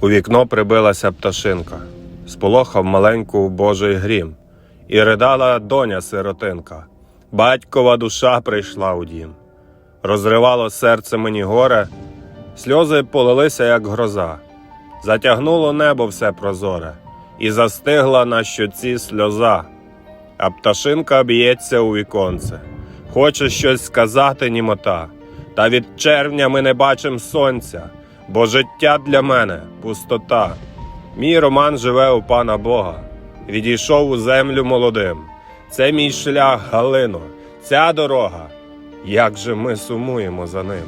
У вікно прибилася пташинка, сполохав маленьку божий грім, і ридала доня сиротинка. Батькова душа прийшла у дім. Розривало серце мені горе, сльози полилися, як гроза. Затягнуло небо все прозоре, і застигла на щоці сльоза. А пташинка б'ється у віконце, хоче щось сказати німота. Та від червня ми не бачим сонця, бо життя для мене пустота. Мій роман живе у пана Бога, відійшов у землю молодим. Це мій шлях, Галино, ця дорога. Як же ми сумуємо за ним.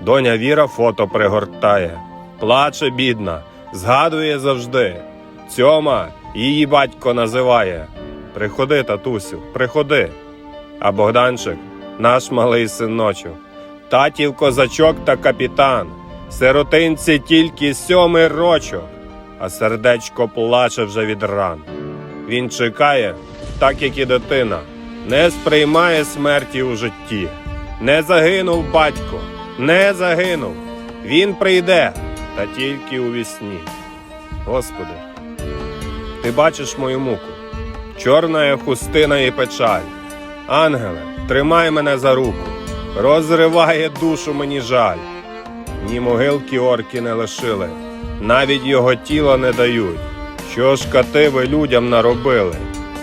Доня Віра фото пригортає, плаче бідна, згадує завжди. Цьома її батько називає. Приходи, татусю, приходи. А Богданчик, наш малий синочок, татів козачок та капітан, сиротинці тільки сьомий рочок, а сердечко плаче вже від ран. Він чекає, так як і дитина, не сприймає смерті у житті. Не загинув батько, не загинув. Він прийде, та тільки у вісні. Господи, ти бачиш мою муку, чорна хустина і печаль. Ангеле, тримай мене за руку, розриває душу мені жаль. Ні могилки орки не лишили, навіть його тіла не дають. Що ж кати ви людям наробили?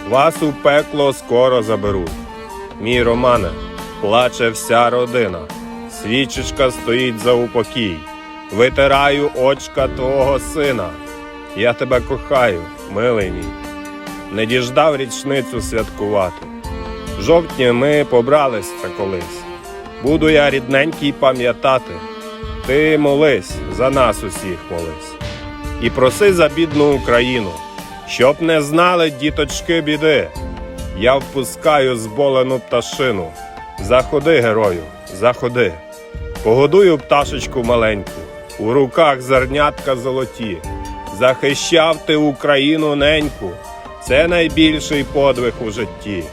Вас у пекло скоро заберуть. Мій Романе, плаче вся родина, свічечка стоїть за упокій. Витираю очка твого сина. Я тебе кохаю, милий мій. Не діждав річницю святкувати. В жовтні ми побралися колись. Буду я рідненький пам'ятати. Ти молись, за нас усіх молись. І проси за бідну Україну, щоб не знали діточки біди. Я впускаю зболену пташину. Заходи, герою, заходи. Погодую пташечку маленьку, у руках зернятка золоті. Захищав ти Україну неньку, це найбільший подвиг у житті.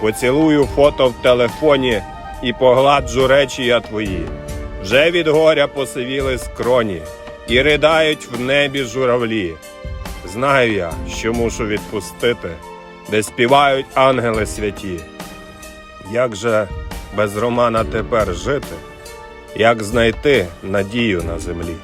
Поцілую фото в телефоні і погладжу речі я твої. Вже від горя посивіли скроні і ридають в небі журавлі. Знаю я, що мушу відпустити, де співають ангели святі. Як же без Романа тепер жити, як знайти надію на землі?